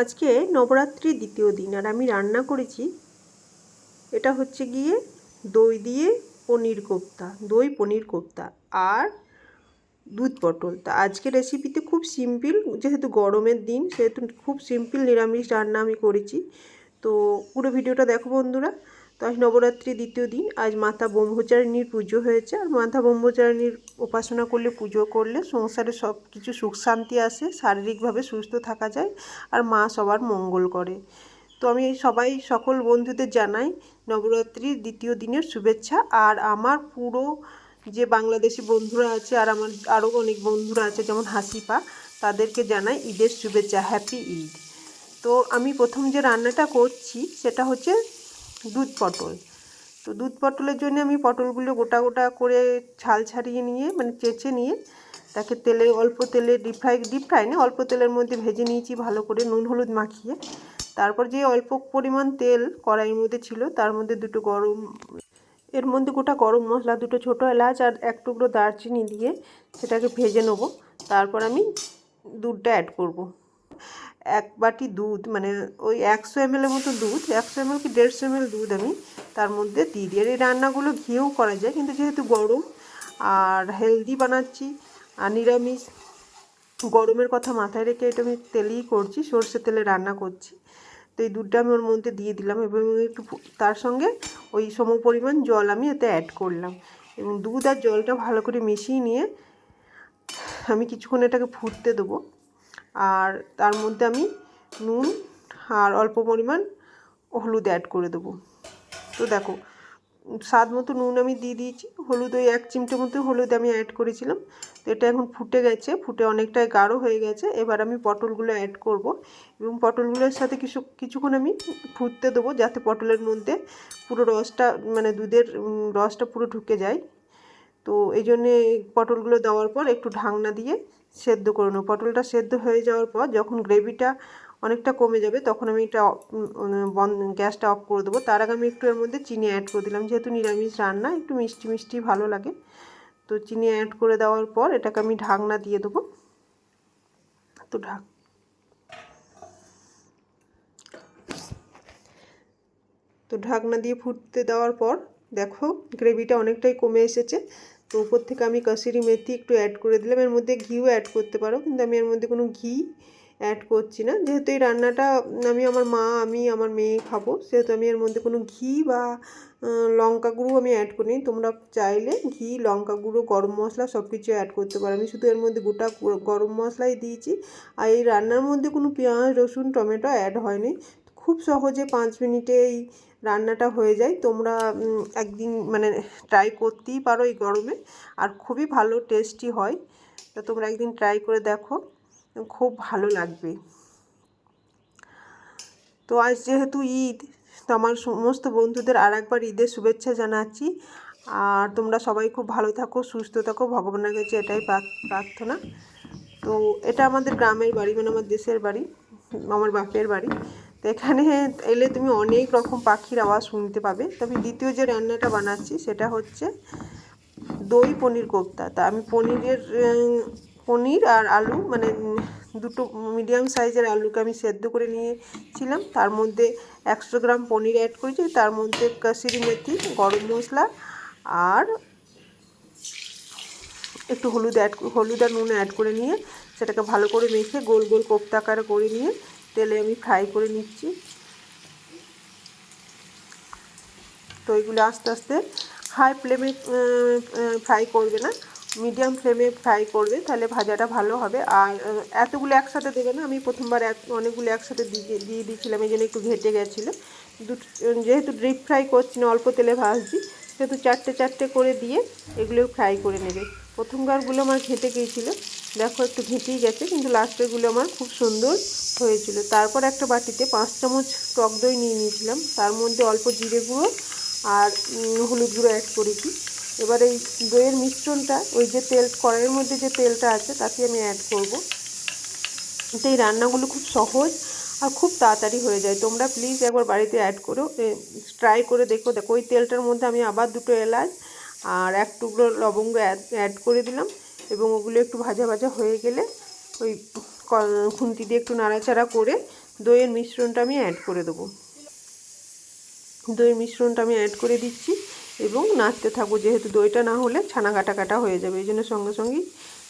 আজকে নবরাত্রির দ্বিতীয় দিন আর আমি রান্না করেছি, এটা হচ্ছে গিয়ে দই দিয়ে পনির কোপ্তা, দই পনির কোপ্তা আর দুধ পটল। তা আজকে রেসিপিতে খুব সিম্পল, যেহেতু গরমের দিন, সেহেতু খুব সিম্পল নিরামিষ রান্না আমি করেছি। তো পুরো ভিডিওটা দেখো বন্ধুরা। আজ নবরাত্রির দ্বিতীয় দিন। আজ মাতা ব্রহ্মচারিণীর পুজো হয়েছে। আর মাতা ব্রহ্মচারিণীর উপাসনা করলে, পুজো করলে সংসারে সব কিছু সুখ শান্তি আসে, শারীরিকভাবে সুস্থ থাকা যায় আর মা সবার মঙ্গল করে। তো আমি সবাই, সকল বন্ধুদের জানাই নবরাত্রির দ্বিতীয় দিনের শুভেচ্ছা। আর আমার পুরো যে বাংলাদেশি বন্ধুরা আছে আর আমার আরও অনেক বন্ধুরা আছে, যেমন হাসিপা তাদেরকে জানাই ঈদের শুভেচ্ছা। হ্যাপি ঈদ তো আমি প্রথম যে রান্নাটা করছি, সেটা হচ্ছে দুধ পটল। তো দুধ পটলের জন্য আমি পটলগুলো গোটা গোটা করে ছাল ছাড়িয়ে নিয়ে মানে চেঁচে নিয়ে তাকে তেলে, অল্প তেলে ডিপ ফ্রাই ডিপ ফ্রাই না, অল্প তেলের মধ্যে ভেজে নিয়েছি ভালো করে নুন হলুদ মাখিয়ে। তারপর যে অল্প পরিমাণ তেল কড়াইয়ের মধ্যে ছিল, তার মধ্যে দুটো গরম, এর মধ্যে গোটা গরম মশলা, দুটো ছোটো এলাচ আর এক টুকরো দারচিনি দিয়ে সেটাকে ভেজে নেব। তারপর আমি দুধটা অ্যাড করব। এক বাটি দুধ মানে ওই একশো এম এমএলের মতো দুধ, একশো এমএল কি দেড়শো এমএল দুধ আমি তার মধ্যে দিয়ে দিই। আর এই রান্নাগুলো ঘিয়েও করা যায়, কিন্তু যেহেতু গরম আর হেলদি বানাচ্ছি, আর নিরামিষ, গরমের কথা মাথায় রেখে এটা আমি তেলেই করছি, সর্ষে তেলে রান্না করছি। তো এই দুধটা আমি ওর মধ্যে দিয়ে দিলাম এবং একটু তার সঙ্গে ওই সম পরিমাণ জল আমি এতে অ্যাড করলাম। এবং দুধ আর জলটা ভালো করে মিশিয়ে নিয়ে আমি কিছুক্ষণ এটাকে ফুটতে দেবো। আর তার মধ্যে আমি নুন আর অল্প পরিমাণ হলুদ অ্যাড করে দেবো। তো দেখো, স্বাদ মতো নুন আমি দিয়ে দিয়েছি। হলুদ ওই এক চিমটে মতো হলুদ আমি অ্যাড করেছিলাম। তো এটা এখন ফুটে গেছে, ফুটে অনেকটাই গাঢ় হয়ে গেছে। এবার আমি পটলগুলো অ্যাড করব এবং পটলগুলোর সাথে কিছু, কিছুক্ষণ আমি ফুটতে দেবো যাতে পটলের মধ্যে পুরো রসটা মানে দুধের রসটা পুরো ঢুকে যায়। তো এই জন্যে পটলগুলো দেওয়ার পর একটু ঢাকনা দিয়ে সেদ্ধ করে নেব। পটলটা সেদ্ধ হয়ে যাওয়ার পর যখন গ্রেভিটা অনেকটা কমে যাবে, তখন আমি এটা বন্ধ, গ্যাসটা অফ করে দেবো। তার আগে আমি একটু এর মধ্যে চিনি অ্যাড করে দিলাম। যেহেতু নিরামিষ রান্না, একটু মিষ্টি মিষ্টি ভালো লাগে। তো চিনি অ্যাড করে দেওয়ার পর এটাকে আমি ঢাকনা দিয়ে দেবো। তো ঢাক তো ঢাকনা দিয়ে ফুটতে দেওয়ার পর দেখো গ্রেভিটা অনেকটাই কমে এসেছে। তো উপর থেকে আমি কাসুরি মেথি একটু অ্যাড করে দিলাম। এর মধ্যে ঘিও অ্যাড করতে পারো, কিন্তু আমি এর মধ্যে কোনো ঘি অ্যাড করছি না। যেহেতু এই রান্নাটা আমি আমার মা, আমি আমার মেয়ে খাব, সেহেতু আমি এর মধ্যে কোনো ঘি বা লঙ্কা গুঁড়ো আমি অ্যাড করিনি। তোমরা চাইলে ঘি, লঙ্কা গুঁড়ো, গরম মশলা সব কিছু অ্যাড করতে পারো। আমি শুধু এর মধ্যে গোটা গরম মশলাই দিয়েছি। আর এই রান্নার মধ্যে কোনো পেঁয়াজ, রসুন, টমেটো অ্যাড হয়নি। খুব সহজে পাঁচ মিনিটে এই রান্নাটা হয়ে যায়। তোমরা একদিন মানে ট্রাই করতেই পারো এই গরমে। আর খুবই ভালো টেস্টি হয়। তো তোমরা একদিন ট্রাই করে দেখো। খুব ভালো লাগবে। তো আজ যেহেতু ঈদ, তো আমার সমস্ত বন্ধুদের আর একবার ঈদের শুভেচ্ছা জানাচ্ছি। আর তোমরা সবাই খুব ভালো থাকো, সুস্থ থাকো। ভগবানের কাছে এটাই প্রার্থনা। তো এটা আমাদের গ্রামের বাড়ি মানে আমার দেশের বাড়ি, আমার বাপের বাড়ি। তো এখানে এলে তুমি অনেক রকম পাখির আওয়াজ শুনতে পাবে। তবে দ্বিতীয় যে রান্নাটা বানাচ্ছি সেটা হচ্ছে দই পনির কোপ্তা। তা আমি পনিরের, পনির আর আলু মানে দুটো মিডিয়াম সাইজের আলুকে আমি সেদ্ধ করে নিয়েছিলাম। তার মধ্যে একশো গ্রাম পনির অ্যাড করেছি। তার মধ্যে কাসিরি মেথি, গরম মশলা আর একটু হলুদ অ্যাড হলুদ আর নুন অ্যাড করে নিয়ে সেটাকে ভালো করে মেখে গোল গোল কোপ্তাকার করে নিয়ে তেলে আমি ফ্রাই করে নিচ্ছি। তো এগুলো আস্তে আস্তে হাই ফ্লেমে ফ্রাই করবে না, মিডিয়াম ফ্লেমে ফ্রাই করবে, তাহলে ভাজাটা ভালো হবে। আর এতগুলো একসাথে দেবে না, আমি প্রথমবার অনেকগুলো একসাথে দিয়ে দিয়ে দিয়েছিলাম, এই জন্য একটু ঘেটে গেছিল। যেহেতু ডিপ ফ্রাই করছি, না, অল্প তেলে ভাজছি, সেহেতু চারটে চারটে করে দিয়ে এগুলো ফ্রাই করে নেবে। প্রথমবারগুলো আমার ঘেটে গিয়েছিল দেখো একটু ঘেঁটেই গেছে, কিন্তু লাস্টেরগুলো আমার খুব সুন্দর হয়েছিল। তারপর একটা বাটিতে পাঁচ চামচ টক দই নিয়ে নিয়েছিলাম। তার মধ্যে অল্প জিরে গুঁড়ো আর হলুদ গুঁড়ো অ্যাড করেছি। এবার এই দইয়ের মিশ্রণটা, ওই যে তেল, কড়াইয়ের মধ্যে যে তেলটা আছে, তাতে আমি অ্যাড করব। তো এই রান্নাগুলো খুব সহজ আর খুব তাড়াতাড়ি হয়ে যায়। তোমরা প্লিজ একবার বাড়িতে অ্যাড করো। ট্রাই করে দেখো। দেখো, ওই তেলটার মধ্যে আমি আবার দুটো এলাচ আর এক টুকরো লবঙ্গ অ্যাড করে দিলাম। এবং ওগুলো একটু ভাজা ভাজা হয়ে গেলে ওই খুন্তি দিয়ে একটু নাড়াচাড়া করে দইয়ের মিশ্রণটা আমি অ্যাড করে দেবো। দইয়ের মিশ্রণটা আমি অ্যাড করে দিচ্ছি এবং নাড়তে থাকব, যেহেতু দইটা না হলে ছানা কাটা কাটা হয়ে যাবে। এই জন্য সঙ্গে সঙ্গেই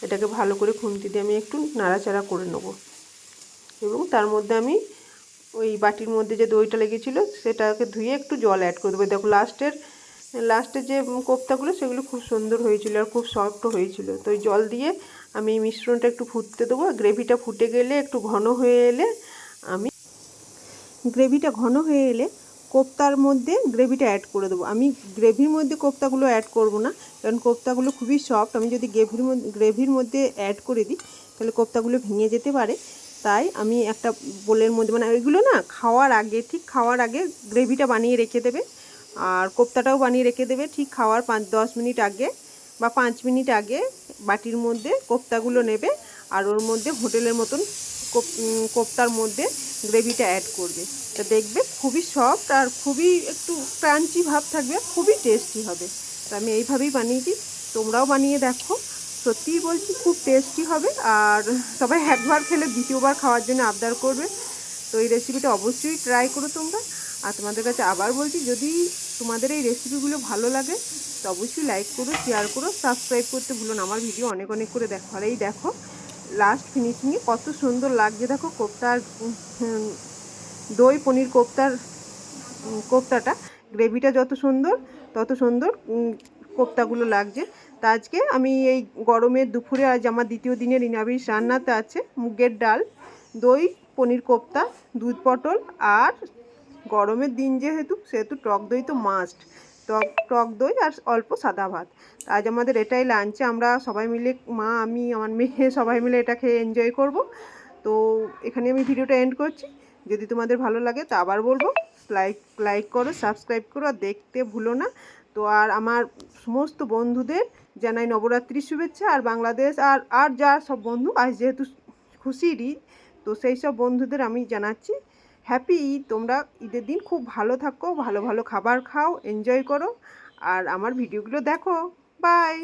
এটাকে ভালো করে খুন্তি দিয়ে আমি একটু নাড়াচাড়া করে নেব। এবং তার মধ্যে আমি ওই বাটির মধ্যে যে দইটা লেগেছিলো, সেটাকে ধুয়ে একটু জল অ্যাড করে দেবো। দেখো লাস্টের লাস্টের যে কোপ্তাগুলো, সেগুলো খুব সুন্দর হয়েছিল আর খুব সফটও হয়েছিল। তো জল দিয়ে আমি এই মিশ্রণটা একটু ফুটতে দেবো। গ্রেভিটা ফুটে গেলে একটু ঘন হয়ে এলে আমি গ্রেভিটা ঘন হয়ে এলে কোপ্তার মধ্যে গ্রেভিটা অ্যাড করে দেবো। আমি গ্রেভির মধ্যে কোপ্তাগুলো অ্যাড করব না, কারণ কোপ্তাগুলো খুবই সফট আমি যদি গ্রেভির মধ্যে গ্রেভির মধ্যে অ্যাড করে দিই, তাহলে কোপ্তাগুলো ভেঙে যেতে পারে। তাই আমি একটা বোলের মধ্যে মানে ওইগুলো না খাওয়ার আগে, ঠিক খাওয়ার আগে গ্রেভিটা বানিয়ে রেখে দেবে। আর কোপ্তাটাও বানিয়ে রেখে দেবে ঠিক খাওয়ার পাঁচ দশ মিনিট আগে বা পাঁচ মিনিট আগে বাটির মধ্যে কোপ্তাগুলো নেবে আর ওর মধ্যে হোটেলের মতন কোপ্তার মধ্যে গ্রেভিটা অ্যাড করবে। তা দেখবে খুবই সফট আর খুবই একটু ক্রাঞ্চি ভাব থাকবে, খুবই টেস্টি হবে। তো আমি এইভাবেই বানিয়েছি তোমরাও বানিয়ে দেখো। সত্যিই বলছি খুব টেস্টি হবে আর সবাই একবার খেলে দ্বিতীয়বার খাওয়ার জন্য আবদার করবে। তো এই রেসিপিটা অবশ্যই ট্রাই করো তোমরা। আর তোমাদের কাছে আবার বলছি, যদি তোমাদের এই রেসিপিগুলো ভালো লাগে, তো অবশ্যই লাইক করো শেয়ার করো সাবস্ক্রাইব করতে ভুলো না। আমার ভিডিও অনেক অনেক করে দেখো। আর এই দেখো লাস্ট ফিনিশিংয়ে কত সুন্দর লাগছে। দেখো কোপ্তার দই পনির কোপ্তার কোপ্তাটা। গ্রেভিটা যত সুন্দর, তত সুন্দর কোপ্তাগুলো লাগছে। তা আজকে আমি এই গরমের দুপুরে আজ আমার দ্বিতীয় দিনের নিরামিষ রান্নাতে আছে মুগের ডাল, দই, পনির কোপ্তা, দুধ পটল আর গরমের দিন যেহেতু, সেহেতু টক দই তো মাস্ট টক টক দই আর অল্প সাদা ভাত। আজ আমাদের এটাই লাঞ্চে আমরা সবাই মিলে, মা, আমি, আমার মেয়ে সবাই মিলে এটা খেয়ে এনজয় করব। তো এখানে আমি ভিডিওটা এন্ড করছি। যদি তোমাদের ভালো লাগে তো আবার বলব। লাইক লাইক করো সাবস্ক্রাইব করো আর দেখতে ভুলো না। তো আর আমার সমস্ত বন্ধুদের জানাই নবরাত্রির শুভেচ্ছা আর বাংলাদেশ আর আর যা সব বন্ধু, আজ যেহেতু খুশিরই, তো সেই সব বন্ধুদের আমি জানাচ্ছি। হ্যাপি ঈদ। তোমরা ঈদের দিন খুব ভালো থাকো, ভালো ভালো খাবার খাও এনজয় করো। আর আমার ভিডিওগুলো দেখো। বাই